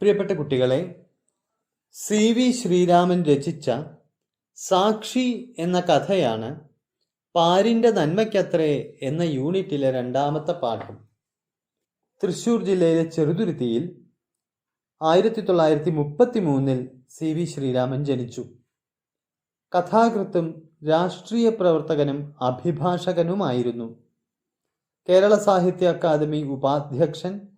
പ്രിയപ്പെട്ട കുട്ടികളെ C V Sreeraman രചിച്ച സാക്ഷി എന്ന കഥയാണ് പാരിന്റെ നന്മയ്ക്കത്രേ എന്ന യൂണിറ്റിലെ രണ്ടാമത്തെ പാഠം. തൃശ്ശൂർ ജില്ലയിലെ ചെറുതുരുത്തിയിൽ ആയിരത്തി തൊള്ളായിരത്തി മുപ്പത്തി മൂന്നിൽ സി വി ശ്രീരാമൻ ജനിച്ചു. കഥാകൃത്തും രാഷ്ട്രീയ പ്രവർത്തകനും അഭിഭാഷകനുമായിരുന്നു. കേരള സാഹിത്യ അക്കാദമി ഉപാധ്യക്ഷൻ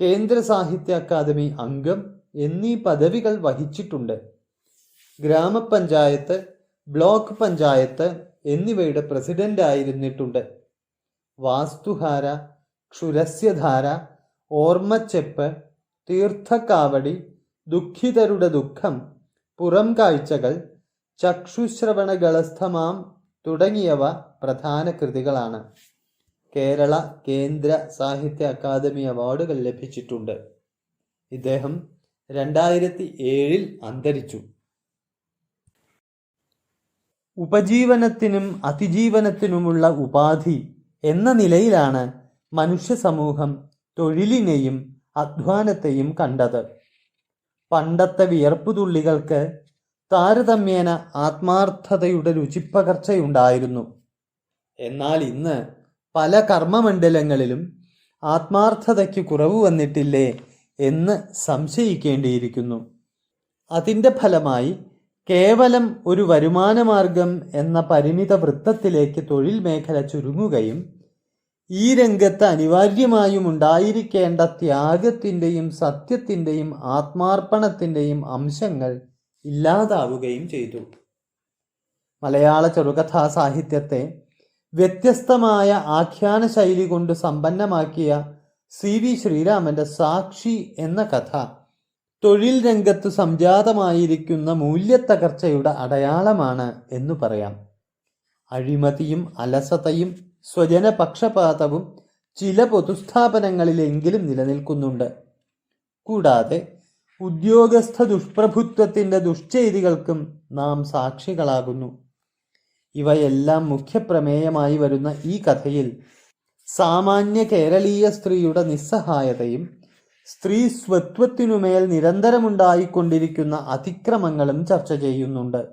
കേന്ദ്ര സാഹിത്യ അക്കാദമി അംഗം എന്നീ പദവികൾ വഹിച്ചിട്ടുണ്ട്. ഗ്രാമപഞ്ചായത്ത് ബ്ലോക്ക് പഞ്ചായത്ത് എന്നിവയുടെ പ്രസിഡന്റ് ആയിരുന്നിട്ടുണ്ട്. വാസ്തുഹാര ക്ഷുരസ്യധാര ഓർമ്മച്ചെപ്പ് തീർത്ഥക്കാവടി ദുഃഖിതരുടെ ദുഃഖം പുറം കാഴ്ചകൾ ചക്ഷുശ്രവണകളസ്ഥമാം തുടങ്ങിയവ പ്രധാന കൃതികളാണ്. കേരള കേന്ദ്ര സാഹിത്യ അക്കാദമി അവാർഡുകൾ ലഭിച്ചിട്ടുണ്ട്. ഇദ്ദേഹം രണ്ടായിരത്തി ഏഴിൽ അന്തരിച്ചു. ഉപജീവനത്തിനും അതിജീവനത്തിനുമുള്ള ഉപാധി എന്ന നിലയിലാണ് മനുഷ്യ സമൂഹം തൊഴിലിനെയും അധ്വാനത്തെയും കണ്ടത്. പണ്ടത്തെ വിയർപ്പുതുള്ളികൾക്ക് താരതമ്യേന ആത്മാർത്ഥതയുടെ രുചിപ്പകർച്ചയുണ്ടായിരുന്നു. എന്നാൽ ഇന്ന് പല കർമ്മമണ്ഡലങ്ങളിലും ആത്മാർത്ഥതയ്ക്ക് കുറവ് വന്നിട്ടില്ലേ എന്ന് സംശയിക്കേണ്ടിയിരിക്കുന്നു. അതിന്റെ ഫലമായി കേവലം ഒരു വരുമാനമാർഗം എന്ന പരിമിത വൃത്തത്തിലേക്ക് തൊഴിൽ മേഖല ചുരുങ്ങുകയും ഈ രംഗത്ത് അനിവാര്യമായും ഉണ്ടായിരിക്കേണ്ട ത്യാഗത്തിന്റെയും സത്യത്തിന്റെയും ആത്മാർപ്പണത്തിന്റെയും അംശങ്ങൾ ഇല്ലാതാവുകയും ചെയ്തു. മലയാള ചെറുകഥാ സാഹിത്യത്തെ വ്യത്യസ്തമായ ആഖ്യാന ശൈലി കൊണ്ട് സമ്പന്നമാക്കിയ സി വി ശ്രീരാമന്റെ സാക്ഷി എന്ന കഥ തൊഴിൽ രംഗത്ത് സംജാതമായിരിക്കുന്ന മൂല്യത്തകർച്ചയുടെ അടയാളമാണ് എന്ന് പറയാം. അഴിമതിയും അലസതയും സ്വജനപക്ഷപാതവും ചില പൊതുസ്ഥാപനങ്ങളിലെങ്കിലും നിലനിൽക്കുന്നുണ്ട്. കൂടാതെ ഉദ്യോഗസ്ഥ ദുഷ്പ്രഭുത്വത്തിന്റെ ദുഷ്ചെയ്തികൾക്കും നാം സാക്ഷികളാകുന്നു. ഇവയെല്ലാം മുഖ്യപ്രമേയമായി വരുന്ന ഈ കഥയിൽ സാമാന്യ കേരളീയ സ്ത്രീയുടെ നിസ്സഹായതയും സ്ത്രീ സ്വത്വത്തിനുമേൽ നിരന്തരമുണ്ടായിക്കൊണ്ടിരിക്കുന്ന അതിക്രമങ്ങളും ചർച്ച ചെയ്യുന്നുണ്ട്.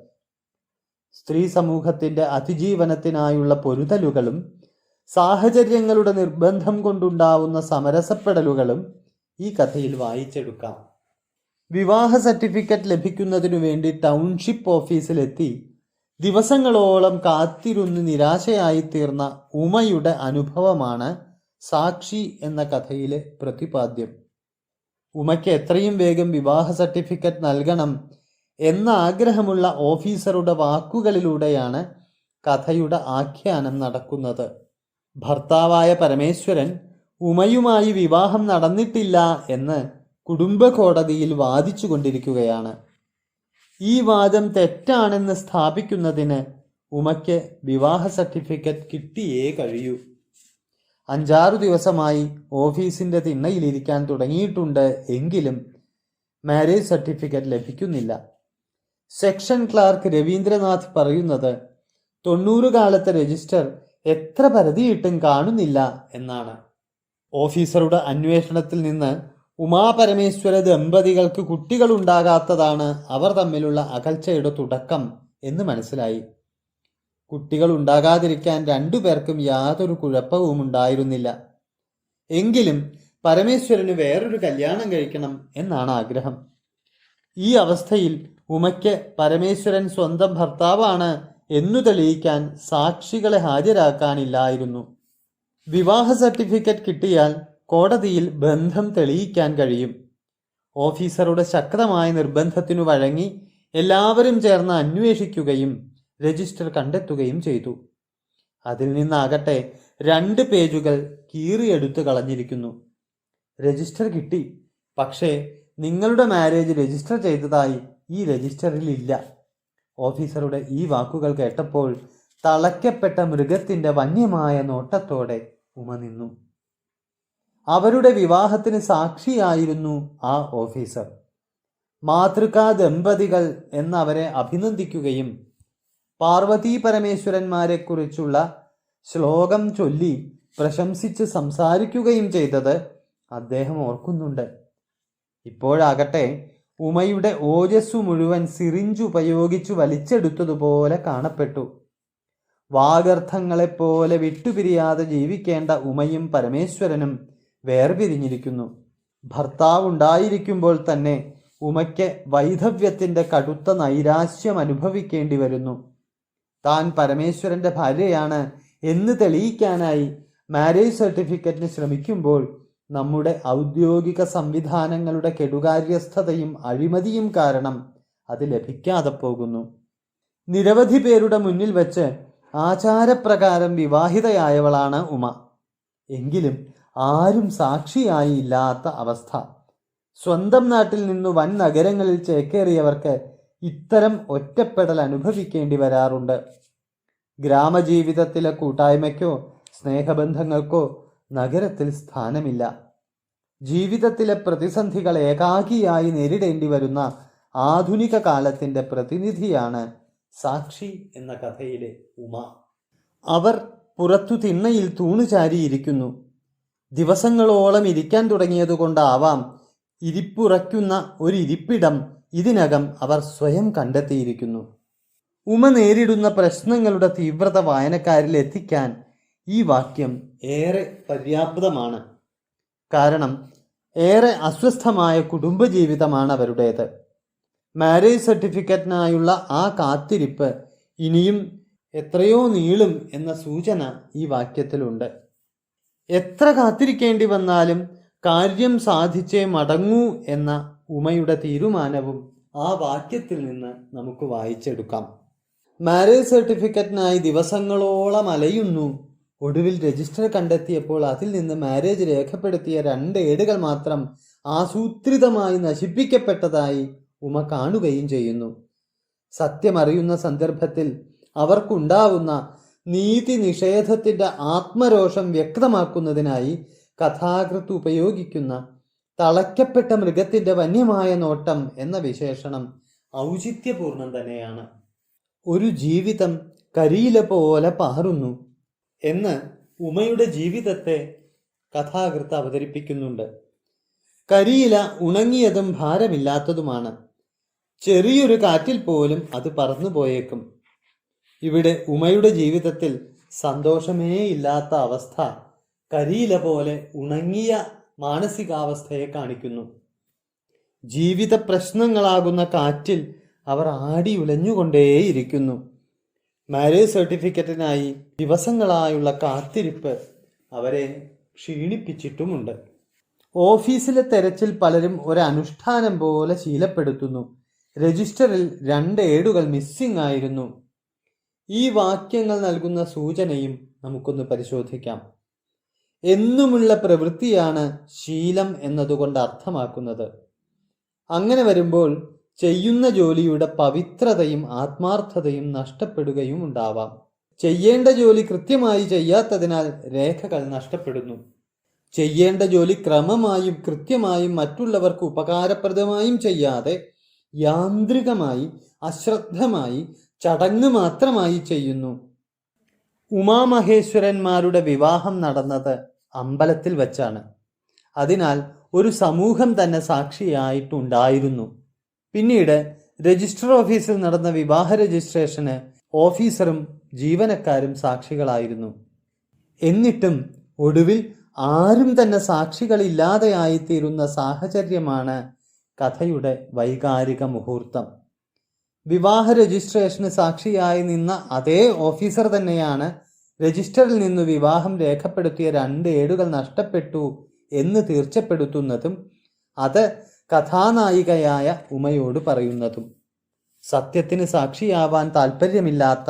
സ്ത്രീ സമൂഹത്തിന്റെ അതിജീവനത്തിനായുള്ള പൊരുതലുകളും സാഹചര്യങ്ങളുടെ നിർബന്ധം കൊണ്ടുണ്ടാവുന്ന സമരസപ്പെടലുകളും ഈ കഥയിൽ വായിച്ചെടുക്കാം. വിവാഹ സർട്ടിഫിക്കറ്റ് ലഭിക്കുന്നതിനു വേണ്ടി ടൗൺഷിപ്പ് ഓഫീസിലെത്തി ദിവസങ്ങളോളം കാത്തിരുന്ന് നിരാശയായി തീർന്ന ഉമയുടെ അനുഭവമാണ് സാക്ഷി എന്ന കഥയിലെ പ്രതിപാദ്യം. ഉമയ്ക്ക് എത്രയും വേഗം വിവാഹ സർട്ടിഫിക്കറ്റ് നൽകണം എന്ന ആഗ്രഹമുള്ള ഓഫീസറുടെ വാക്കുകളിലൂടെയാണ് കഥയുടെ ആഖ്യാനം നടക്കുന്നത്. ഭർത്താവായ പരമേശ്വരൻ ഉമയുമായി വിവാഹം നടന്നിട്ടില്ല എന്ന് കുടുംബ കോടതിയിൽ വാദിച്ചു കൊണ്ടിരിക്കുകയാണ് ഈ വാദം തെറ്റാണെന്ന് സ്ഥാപിക്കുന്നതിന് ഉമയ്ക്ക് വിവാഹ സർട്ടിഫിക്കറ്റ് കിട്ടിയേ കഴിയൂ. അഞ്ചാറു ദിവസമായി ഓഫീസിന്റെ തിണ്ണയിലിരിക്കാൻ തുടങ്ങിയിട്ടുണ്ട് എങ്കിലും മാരേജ് സർട്ടിഫിക്കറ്റ് ലഭിക്കുന്നില്ല. സെക്ഷൻ ക്ലാർക്ക് രവീന്ദ്രനാഥ് പറയുന്നത് തൊണ്ണൂറ് കാലത്തെ രജിസ്റ്റർ എത്ര പരതിയിട്ടും കാണുന്നില്ല എന്നാണ്. ഓഫീസറുടെ അന്വേഷണത്തിൽ നിന്ന് ഉമാപരമേശ്വര ദമ്പതികൾക്ക് കുട്ടികളുണ്ടാകാത്തതാണ് അവർ തമ്മിലുള്ള അകൽച്ചയുടെ തുടക്കം എന്ന് മനസ്സിലായി. കുട്ടികൾ ഉണ്ടാകാതിരിക്കാൻ രണ്ടു പേർക്കും യാതൊരു കുഴപ്പവും ഉണ്ടായിരുന്നില്ല. എങ്കിലും പരമേശ്വരന് വേറൊരു കല്യാണം കഴിക്കണം എന്നാണ് ആഗ്രഹം. ഈ അവസ്ഥയിൽ ഉമയ്ക്ക് പരമേശ്വരൻ സ്വന്തം ഭർത്താവാണ് എന്നു തെളിയിക്കാൻ സാക്ഷികളെ ഹാജരാക്കാനില്ലായിരുന്നു. വിവാഹ സർട്ടിഫിക്കറ്റ് കിട്ടിയാൽ കോടതിയിൽ ബന്ധം തെളിയിക്കാൻ കഴിയും. ഓഫീസറുടെ ശക്തമായ നിർബന്ധത്തിനു വഴങ്ങി എല്ലാവരും ചേർന്ന് അന്വേഷിക്കുകയും രജിസ്റ്റർ കണ്ടെത്തുകയും ചെയ്തു. അതിൽ നിന്നാകട്ടെ രണ്ട് പേജുകൾ കീറിയെടുത്ത് കളഞ്ഞിരിക്കുന്നു. രജിസ്റ്റർ കിട്ടി. പക്ഷേ നിങ്ങളുടെ മാരേജ് രജിസ്റ്റർ ചെയ്തതായി ഈ രജിസ്റ്ററിൽ ഇല്ല. ഓഫീസറുടെ ഈ വാക്കുകൾ കേട്ടപ്പോൾ തളയ്ക്കപ്പെട്ട മൃഗത്തിന്റെ വന്യമായ നോട്ടത്തോടെ ഉമ നിന്നു. അവരുടെ വിവാഹത്തിന് സാക്ഷിയായിരുന്നു ആ ഓഫീസർ. മാതൃകാ ദമ്പതികൾ എന്നവരെ അഭിനന്ദിക്കുകയും പാർവതി പരമേശ്വരന്മാരെക്കുറിച്ചുള്ള ശ്ലോകം ചൊല്ലി പ്രശംസിച്ച് സംസാരിക്കുകയും ചെയ്തത് അദ്ദേഹം ഓർക്കുന്നുണ്ട്. ഇപ്പോഴാകട്ടെ ഉമയുടെ ഓജസ്സു മുഴുവൻ സിറിഞ്ചുപയോഗിച്ചു വലിച്ചെടുത്തതുപോലെ കാണപ്പെട്ടു. വാഗർത്ഥങ്ങളെപ്പോലെ വിട്ടുപിരിയാതെ ജീവിക്കേണ്ട ഉമയും പരമേശ്വരനും വേർപിരിഞ്ഞിരിക്കുന്നു. ഭർത്താവുണ്ടായിരിക്കുമ്പോൾ തന്നെ ഉമയ്ക്ക് വൈധവ്യത്തിന്റെ കടുത്ത നൈരാശ്യം അനുഭവിക്കേണ്ടി വരുന്നു. താൻ പരമേശ്വരന്റെ ഭാര്യയാണ് എന്ന് തെളിയിക്കാനായി മാരേജ് സർട്ടിഫിക്കറ്റിന് ശ്രമിക്കുമ്പോൾ നമ്മുടെ ഔദ്യോഗിക സംവിധാനങ്ങളുടെ കെടുകാര്യസ്ഥതയും അഴിമതിയും കാരണം അത് ലഭിക്കാതെ പോകുന്നു. നിരവധി പേരുടെ മുന്നിൽ വെച്ച് ആചാരപ്രകാരം വിവാഹിതയായവളാണ് ഉമ. എങ്കിലും ആരും സാക്ഷിയായി ഇല്ലാത്ത അവസ്ഥ. സ്വന്തം നാട്ടിൽ നിന്നു വൻ നഗരങ്ങളിൽ ചേക്കേറിയവർക്ക് ഇത്തരം ഒറ്റപ്പെടൽ അനുഭവിക്കേണ്ടി വരാറുണ്ട്. ഗ്രാമജീവിതത്തിലെ കൂട്ടായ്മയ്ക്കോ സ്നേഹബന്ധങ്ങൾക്കോ നഗരത്തിൽ സ്ഥാനമില്ല. ജീവിതത്തിലെ പ്രതിസന്ധികൾ ഏകാകിയായി നേരിടേണ്ടി വരുന്ന ആധുനിക കാലത്തിന്റെ പ്രതിനിധിയാണ് സാക്ഷി എന്ന കഥയിലെ ഉമ. അവർ പുറത്തു തിണ്ണയിൽ തൂണുചാരിയിരിക്കുന്നു. ദിവസങ്ങളോളം ഇരിക്കാൻ തുടങ്ങിയതുകൊണ്ടാവാം ഇരിപ്പുറയ്ക്കുന്ന ഒരിരിപ്പിടം ഇതിനകം അവർ സ്വയം കണ്ടെത്തിയിരിക്കുന്നു. ഉമ നേരിടുന്ന പ്രശ്നങ്ങളുടെ തീവ്രത വായനക്കാരിൽ എത്തിക്കാൻ ഈ വാക്യം ഏറെ പര്യാപ്തമാണ്. കാരണം ഏറെ അസ്വസ്ഥമായ കുടുംബജീവിതമാണ് അവരുടേത്. മാരേജ് സർട്ടിഫിക്കറ്റിനായുള്ള ആ കാത്തിരിപ്പ് ഇനിയും എത്രയോ നീളും എന്ന സൂചന ഈ വാക്യത്തിലുണ്ട്. എത്ര കാത്തിരിക്കേണ്ടി വന്നാലും കാര്യം സാധിച്ചേ മടങ്ങൂ എന്ന ഉമയുടെ തീരുമാനവും ആ വാക്യത്തിൽ നിന്ന് നമുക്ക് വായിച്ചെടുക്കാം. മാരേജ് സർട്ടിഫിക്കറ്റിനായി ദിവസങ്ങളോളം അലയുന്നു. ഒടുവിൽ രജിസ്റ്റർ കണ്ടെത്തിയപ്പോൾ അതിൽ നിന്ന് മാരേജ് രേഖപ്പെടുത്തിയ രണ്ട് ഏടുകൾ മാത്രം ആസൂത്രിതമായി നശിപ്പിക്കപ്പെട്ടതായി ഉമ കാണുകയും ചെയ്യുന്നു. സത്യമറിയുന്ന സന്ദർഭത്തിൽ അവർക്കുണ്ടാവുന്ന നീതി നിഷേധത്തിന്റെ ആത്മരോഷം വ്യക്തമാക്കുന്നതിനായി കഥാകൃത്ത് ഉപയോഗിക്കുന്ന തളയ്ക്കപ്പെട്ട മൃഗത്തിന്റെ വന്യമായ നോട്ടം എന്ന വിശേഷണം ഔചിത്യപൂർണം തന്നെയാണ്. ഒരു ജീവിതം കരിയില പോലെ പാറുന്നു എന്ന് ഉമയുടെ ജീവിതത്തെ കഥാകൃത്ത് അവതരിപ്പിക്കുന്നുണ്ട്. കരിയില ഉണങ്ങിയതും ഭാരമില്ലാത്തതുമാണ്. ചെറിയൊരു കാറ്റിൽ പോലും അത് പറന്നുപോയേക്കും. ഇവിടെ ഉമയുടെ ജീവിതത്തിൽ സന്തോഷമേ ഇല്ലാത്ത അവസ്ഥ കരിയില പോലെ ഉണങ്ങിയ മാനസികാവസ്ഥയെ കാണിക്കുന്നു. ജീവിത പ്രശ്നങ്ങളാകുന്ന കാറ്റിൽ അവർ ആടി ഉലഞ്ഞുകൊണ്ടേയിരിക്കുന്നു. മാരേജ് സർട്ടിഫിക്കറ്റിനായി ദിവസങ്ങളായുള്ള കാത്തിരിപ്പ് അവരെ ക്ഷീണിപ്പിച്ചിട്ടുമുണ്ട്. ഓഫീസിലെ തെരച്ചിൽ പലരും ഒരനുഷ്ഠാനം പോലെ ശീലപ്പെടുത്തുന്നു. രജിസ്റ്ററിൽ രണ്ട് ഏടുകൾ മിസ്സിംഗ് ആയിരുന്നു. ഈ വാക്യങ്ങൾ നൽകുന്ന സൂചനയും നമുക്കൊന്ന് പരിശോധിക്കാം. എന്നുമുള്ള പ്രവൃത്തിയാണ് ശീലം എന്നതുകൊണ്ട് അർത്ഥമാക്കുന്നത്. അങ്ങനെ വരുമ്പോൾ ചെയ്യുന്ന ജോലിയുടെ പവിത്രതയും ആത്മാർത്ഥതയും നഷ്ടപ്പെടുകയും ഉണ്ടാവാം. ചെയ്യേണ്ട ജോലി കൃത്യമായി ചെയ്യാത്തതിനാൽ രേഖകൾ നഷ്ടപ്പെടുന്നു. ചെയ്യേണ്ട ജോലി ക്രമമായും കൃത്യമായും മറ്റുള്ളവർക്ക് ഉപകാരപ്രദമായും ചെയ്യാതെ യാന്ത്രികമായി അശ്രദ്ധമായി ചടങ്ങ് മാത്രമായി ചെയ്യുന്നു. ഉമാമഹേശ്വരന്മാരുടെ വിവാഹം നടന്നത് അമ്പലത്തിൽ വച്ചാണ്. അതിനാൽ ഒരു സമൂഹം തന്നെ സാക്ഷിയായിട്ടുണ്ടായിരുന്നു. പിന്നീട് രജിസ്റ്റർ ഓഫീസിൽ നടന്ന വിവാഹ രജിസ്ട്രേഷന് ഓഫീസറും ജീവനക്കാരും സാക്ഷികളായിരുന്നു. എന്നിട്ടും ഒടുവിൽ ആരും തന്നെ സാക്ഷികളില്ലാതെയായിത്തീരുന്ന സാഹചര്യമാണ് കഥയുടെ വൈകാരിക മുഹൂർത്തം. വിവാഹ രജിസ്ട്രേഷന് സാക്ഷിയായി നിന്ന അതേ ഓഫീസർ തന്നെയാണ് രജിസ്റ്ററിൽ നിന്ന് വിവാഹം രേഖപ്പെടുത്തിയ രണ്ട് ഏടുകൾ നഷ്ടപ്പെട്ടു എന്ന് തീർച്ചപ്പെടുത്തുന്നതും അത് കഥാനായികയായ ഉമയോട് പറയുന്നതും. സത്യത്തിന് സാക്ഷിയാവാൻ താല്പര്യമില്ലാത്ത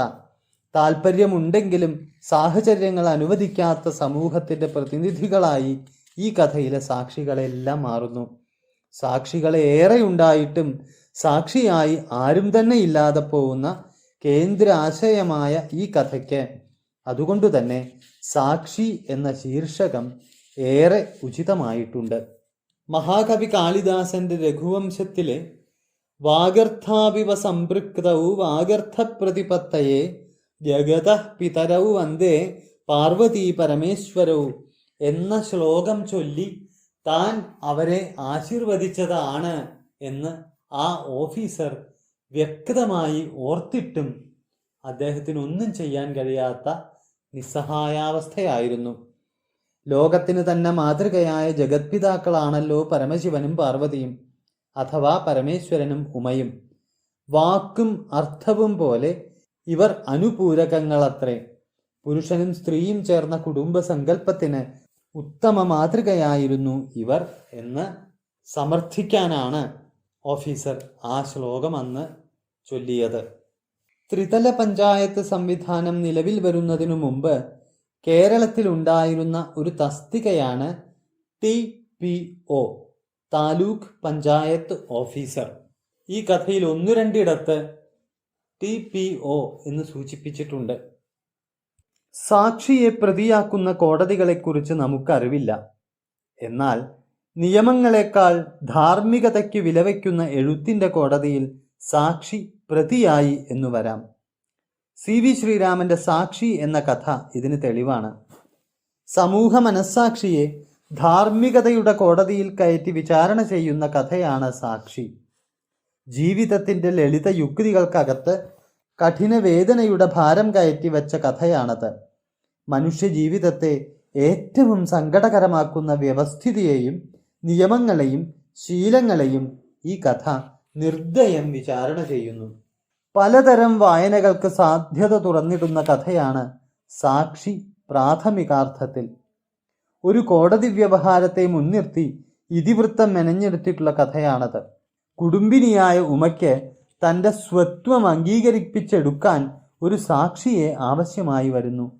താല്പര്യമുണ്ടെങ്കിലും സാഹചര്യങ്ങൾ അനുവദിക്കാത്ത സമൂഹത്തിന്റെ പ്രതിനിധികളായി ഈ കഥയിലെ സാക്ഷികളെല്ലാം മാറുന്നു. സാക്ഷികളെ ഏറെ ഉണ്ടായിട്ടും സാക്ഷിയായി ആരും തന്നെ ഇല്ലാതെ പോകുന്ന കേന്ദ്ര ആശയമായ ഈ കഥയ്ക്ക് അതുകൊണ്ട് തന്നെ സാക്ഷി എന്ന ശീർഷകം ഏറെ ഉചിതമായിട്ടുണ്ട്. മഹാകവി കാളിദാസന്റെ രഘുവംശത്തിലെ വാഗർഥാവിവ സംപൃക്തൗ വാഗർത്ഥ പ്രതിപത്തയെ ജഗത പിതരൗ വന്ദേ പാർവതീ പരമേശ്വരൗ എന്ന ശ്ലോകം ചൊല്ലി താൻ അവരെ ആശീർവദിച്ചതാണ് എന്ന് ആ ഓഫീസർ വ്യക്തമായി ഓർത്തിട്ടും അദ്ദേഹത്തിന് ഒന്നും ചെയ്യാൻ കഴിയാത്ത നിസ്സഹായാവസ്ഥയായിരുന്നു. ലോകത്തിന് തന്നെ മാതൃകയായ ജഗത്പിതാക്കളാണല്ലോ പരമശിവനും പാർവതിയും അഥവാ പരമേശ്വരനും ഉമയും. വാക്കും അർത്ഥവും പോലെ ഇവർ അനുപൂരകങ്ങളത്രേ. പുരുഷനും സ്ത്രീയും ചേർന്ന കുടുംബ സങ്കല്പത്തിന് ഉത്തമ മാതൃകയായിരുന്നു ഇവർ എന്ന് സമർത്ഥിക്കാനാണ് ഓഫീസർ ആ ശ്ലോകം അന്ന് ചൊല്ലിയത്. ത്രിതല പഞ്ചായത്ത് സംവിധാനം നിലവിൽ വരുന്നതിനു മുമ്പ് കേരളത്തിൽ ഉണ്ടായിരുന്ന ഒരു തസ്തികയാണ് T P O taluk panchayat officer. ഈ കഥയിൽ ഒന്നു രണ്ടിടത്ത് ടി പി ഒ എന്ന് സൂചിപ്പിച്ചിട്ടുണ്ട്. സാക്ഷിയെ പ്രതിയാക്കുന്ന കോടതികളെക്കുറിച്ച് നമുക്കറിവില്ല. എന്നാൽ നിയമങ്ങളെക്കാൾ ധാർമ്മികതയ്ക്ക് വിലവയ്ക്കുന്ന എഴുത്തിന്റെ കോടതിയിൽ സാക്ഷി പ്രതിയായി എന്നു വരാം. സി വി ശ്രീരാമന്റെ സാക്ഷി എന്ന കഥ ഇതിന് തെളിവാണ്. സമൂഹ മനസ്സാക്ഷിയെ ധാർമ്മികതയുടെ കോടതിയിൽ കയറ്റി വിചാരണ ചെയ്യുന്ന കഥയാണ് സാക്ഷി. ജീവിതത്തിന്റെ ലളിത യുക്തികൾക്കകത്ത് കഠിന വേദനയുടെ ഭാരം കയറ്റി വെച്ച കഥയാണത്. മനുഷ്യ ജീവിതത്തെ ഏറ്റവും സങ്കടകരമാക്കുന്ന വ്യവസ്ഥിതിയെയും നിയമങ്ങളെയും ശീലങ്ങളെയും ഈ കഥ നിർദ്ദയം വിചാരണ ചെയ്യുന്നു. പലതരം വായനകൾക്ക് സാധ്യത തുറന്നിടുന്ന കഥയാണ് സാക്ഷി പ്രാഥമികാർത്ഥത്തിൽ. ഒരു കോടതി വ്യവഹാരത്തെ മുൻനിർത്തി ഇതിവൃത്തം മെനഞ്ഞെടുത്തിട്ടുള്ള കഥയാണത്. കുടുംബിനിയായ ഉമയ്ക്ക് തന്റെ സ്വത്വം അംഗീകരിപ്പിച്ചെടുക്കാൻ ഒരു സാക്ഷിയെ ആവശ്യമായി വരുന്നു.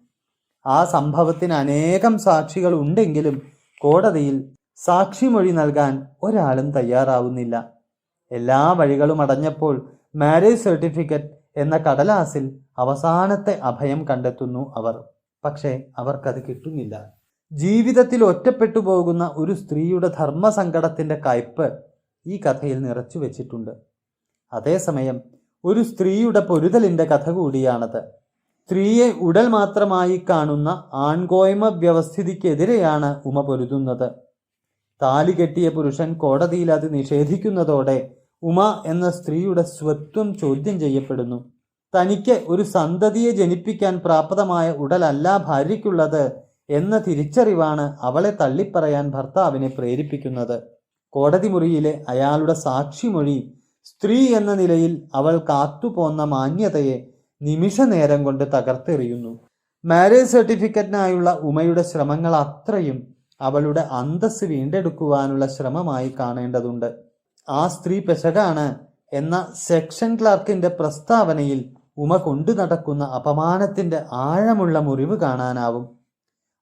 ആ സംഭവത്തിന് അനേകം സാക്ഷികൾ ഉണ്ടെങ്കിലും കോടതിയിൽ സാക്ഷിമൊഴി നൽകാൻ ഒരാളും തയ്യാറാവുന്നില്ല. എല്ലാ വഴികളും അടഞ്ഞപ്പോൾ മാരേജ് സർട്ടിഫിക്കറ്റ് എന്ന കടലാസിൽ അവസാനത്തെ അഭയം കണ്ടെത്തുന്നു അവർ. പക്ഷേ അവർക്കത് കിട്ടുന്നില്ല. ജീവിതത്തിൽ ഒറ്റപ്പെട്ടു പോകുന്ന ഒരു സ്ത്രീയുടെ ധർമ്മസങ്കടത്തിന്റെ കയ്പ് ഈ കഥയിൽ നിറച്ചു വെച്ചിട്ടുണ്ട്. അതേസമയം ഒരു സ്ത്രീയുടെ പൊരുതലിന്റെ കഥ കൂടിയാണത്. സ്ത്രീയെ ഉടൽ മാത്രമായി കാണുന്ന ആൺകോയ്മ വ്യവസ്ഥിതിക്കെതിരെയാണ് ഉമ പൊരുതുന്നത്. താലി കെട്ടിയ പുരുഷൻ കോടതിയിൽ അത് നിഷേധിക്കുന്നതോടെ ഉമ എന്ന സ്ത്രീയുടെ സ്വത്വം ചോദ്യം ചെയ്യപ്പെടുന്നു. തനിക്ക് ഒരു സന്തതിയെ ജനിപ്പിക്കാൻ പ്രാപ്തമായ ഉടലല്ല ഭാര്യയ്ക്കുള്ളത് എന്ന തിരിച്ചറിവാണ് അവളെ തള്ളിപ്പറയാൻ ഭർത്താവിനെ പ്രേരിപ്പിക്കുന്നത്. കോടതി മുറിയിലെ അയാളുടെ സാക്ഷിമൊഴി സ്ത്രീ എന്ന നിലയിൽ അവൾ കാത്തുപോന്ന മാന്യതയെ നിമിഷ നേരം കൊണ്ട് തകർത്തെറിയുന്നു. മാരേജ് സർട്ടിഫിക്കറ്റിനായുള്ള ഉമയുടെ ശ്രമങ്ങൾ അത്രയും അവളുടെ അന്തസ് വീണ്ടെടുക്കുവാനുള്ള ശ്രമമായി കാണേണ്ടതുണ്ട്. ആ സ്ത്രീ പെശകാണ് എന്ന സെക്ഷൻ ക്ലാർക്കിന്റെ പ്രസ്താവനയിൽ ഉമ കൊണ്ടു നടക്കുന്ന അപമാനത്തിന്റെ ആഴമുള്ള മുറിവ് കാണാനാവും.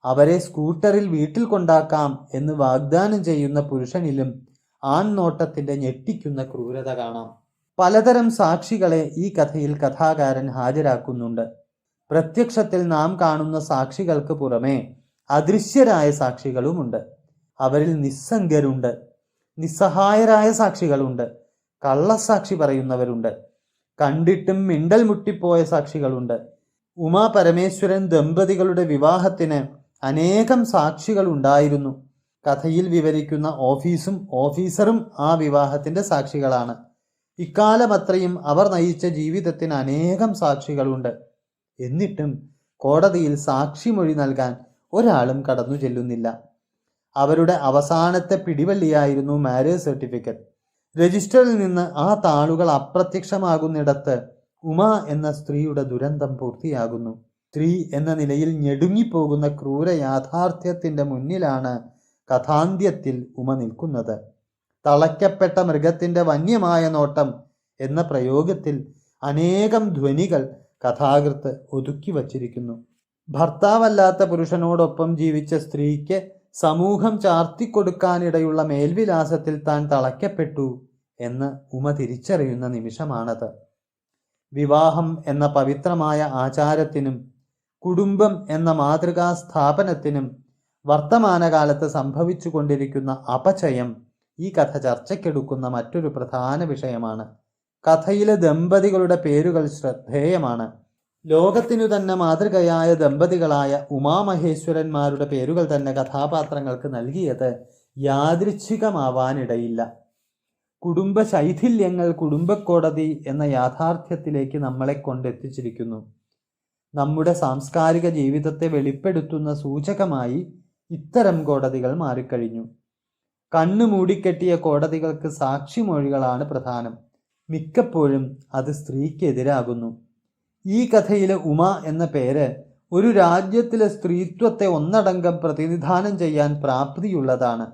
അവരെ സ്കൂട്ടറിൽ വീട്ടിൽ കൊണ്ടാക്കാം എന്ന് വാഗ്ദാനം ചെയ്യുന്ന പുരുഷനിലും ആൺനോട്ടത്തിന്റെ ഞെട്ടിക്കുന്ന ക്രൂരത കാണാം. പലതരം സാക്ഷികളെ ഈ കഥയിൽ കഥാകാരൻ ഹാജരാക്കുന്നുണ്ട്. പ്രത്യക്ഷത്തിൽ നാം കാണുന്ന സാക്ഷികൾക്ക് പുറമെ അദൃശ്യരായ സാക്ഷികളുമുണ്ട്. അവരിൽ നിസ്സംഗരുണ്ട്. നിസ്സഹായരായ സാക്ഷികളുണ്ട്. കള്ളസാക്ഷി പറയുന്നവരുണ്ട്. കണ്ടിട്ടും മിണ്ടൽ മുട്ടിപ്പോയ സാക്ഷികളുണ്ട്. ഉമാ പരമേശ്വരൻ ദമ്പതികളുടെ വിവാഹത്തിന് അനേകം സാക്ഷികൾ ഉണ്ടായിരുന്നു. കഥയിൽ വിവരിക്കുന്ന ഓഫീസും ഓഫീസറും ആ വിവാഹത്തിന്റെ സാക്ഷികളാണ്. ഇക്കാലമത്രയും അവർ നയിച്ച ജീവിതത്തിന് അനേകം സാക്ഷികളുണ്ട്. എന്നിട്ടും കോടതിയിൽ സാക്ഷിമൊഴി നൽകാൻ ഒരാളും കടന്നു ചെല്ലുന്നില്ല. അവരുടെ അവസാനത്തെ പിടിവള്ളിയായിരുന്നു മാരേജ് സർട്ടിഫിക്കറ്റ് രജിസ്റ്ററിൽ നിന്ന് ആ താളുകൾ അപ്രത്യക്ഷമാകുന്നിടത്ത് ഉമ എന്ന സ്ത്രീയുടെ ദുരന്തം പൂർത്തിയാകുന്നു. സ്ത്രീ എന്ന നിലയിൽ ഞെടുങ്ങിപ്പോകുന്ന ക്രൂര യാഥാർത്ഥ്യത്തിന്റെ മുന്നിലാണ് കഥാന്ത്യത്തിൽ ഉമ നിൽക്കുന്നത്. തളയ്ക്കപ്പെട്ട മൃഗത്തിന്റെ വന്യമായ നോട്ടം എന്ന പ്രയോഗത്തിൽ അനേകം ധ്വനികൾ കഥാകൃത്ത് ഒതുക്കി വച്ചിരിക്കുന്നു. ഭർത്താവല്ലാത്ത പുരുഷനോടൊപ്പം ജീവിച്ച സ്ത്രീക്ക് സമൂഹം ചാർത്തിക്കൊടുക്കാനിടയുള്ള മേൽവിലാസത്തിൽ താൻ തളയ്ക്കപ്പെട്ടു എന്ന് ഉമ തിരിച്ചറിയുന്ന നിമിഷമാണത്. വിവാഹം എന്ന പവിത്രമായ ആചാരത്തിനും കുടുംബം എന്ന മാതൃകാ സ്ഥാപനത്തിനും വർത്തമാനകാലത്ത് സംഭവിച്ചു കൊണ്ടിരിക്കുന്ന അപചയം ഈ കഥ ചർച്ചയ്ക്കെടുക്കുന്ന മറ്റൊരു പ്രധാന വിഷയമാണ്. കഥയിലെ ദമ്പതികളുടെ പേരുകൾ ശ്രദ്ധേയമാണ്. ലോകത്തിനു തന്നെ മാതൃകയായ ദമ്പതികളായ ഉമാമഹേശ്വരന്മാരുടെ പേരുകൾ തന്നെ കഥാപാത്രങ്ങൾക്ക് നൽകിയത് യാദൃച്ഛികമാവാനിടയില്ല. കുടുംബ ശൈഥില്യങ്ങൾ കുടുംബക്കോടതി എന്ന യാഥാർത്ഥ്യത്തിലേക്ക് നമ്മളെ കൊണ്ടെത്തിച്ചിരിക്കുന്നു. നമ്മുടെ സാംസ്കാരിക ജീവിതത്തെ വെളിപ്പെടുത്തുന്ന സൂചകമായി ഇത്തരം കോടതികൾ മാറിക്കഴിഞ്ഞു. കണ്ണു മൂടിക്കെട്ടിയ കോടതികൾക്ക് സാക്ഷിമൊഴികളാണ് പ്രധാനം. മിക്കപ്പോഴും അത് സ്ത്രീക്കെതിരാകുന്നു. ഈ കഥയിലെ ഉമ എന്ന പേര് ഒരു രാജ്യത്തിലെ സ്ത്രീത്വത്തെ ഒന്നടങ്കം പ്രതിനിധാനം ചെയ്യാൻ പ്രാപ്തിയുള്ളതാണ്.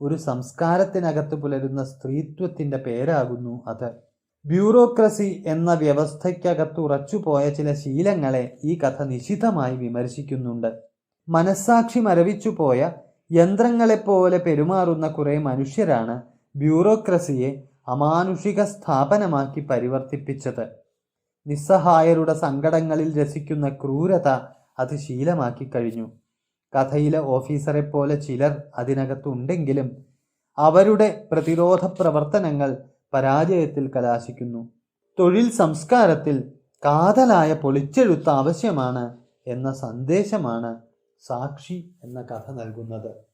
ഒരു സംസ്കാരത്തിനകത്ത് പുലരുന്ന സ്ത്രീത്വത്തിന്റെ പേരാകുന്നു അത്. ബ്യൂറോക്രസി എന്ന വ്യവസ്ഥയ്ക്കകത്ത് ഉറച്ചുപോയ ചില ശീലങ്ങളെ ഈ കഥ നിശിതമായി വിമർശിക്കുന്നുണ്ട്. മനസ്സാക്ഷി മരവിച്ചു പോയ യന്ത്രങ്ങളെപ്പോലെ പെരുമാറുന്ന കുറെ മനുഷ്യരാണ് ബ്യൂറോക്രസിയെ അമാനുഷിക സ്ഥാപനമാക്കി പരിവർത്തിപ്പിച്ചത്. നിസ്സഹായരുടെ സങ്കടങ്ങളിൽ രസിക്കുന്ന ക്രൂരത അത് ശീലമാക്കി കഴിഞ്ഞു. കഥയിലെ ഓഫീസറെ പോലെ ചിലർ അതിനകത്തുണ്ടെങ്കിലും അവരുടെ പ്രതിരോധ പ്രവർത്തനങ്ങൾ പരാജയത്തിൽ കലാശിക്കുന്നു. തൊഴിൽ സംസ്കാരത്തിൽ കാതലായ പൊളിച്ചെഴുത്ത് ആവശ്യമാണ് എന്ന സന്ദേശമാണ് സാക്ഷി എന്ന കഥ നൽകുന്നത്.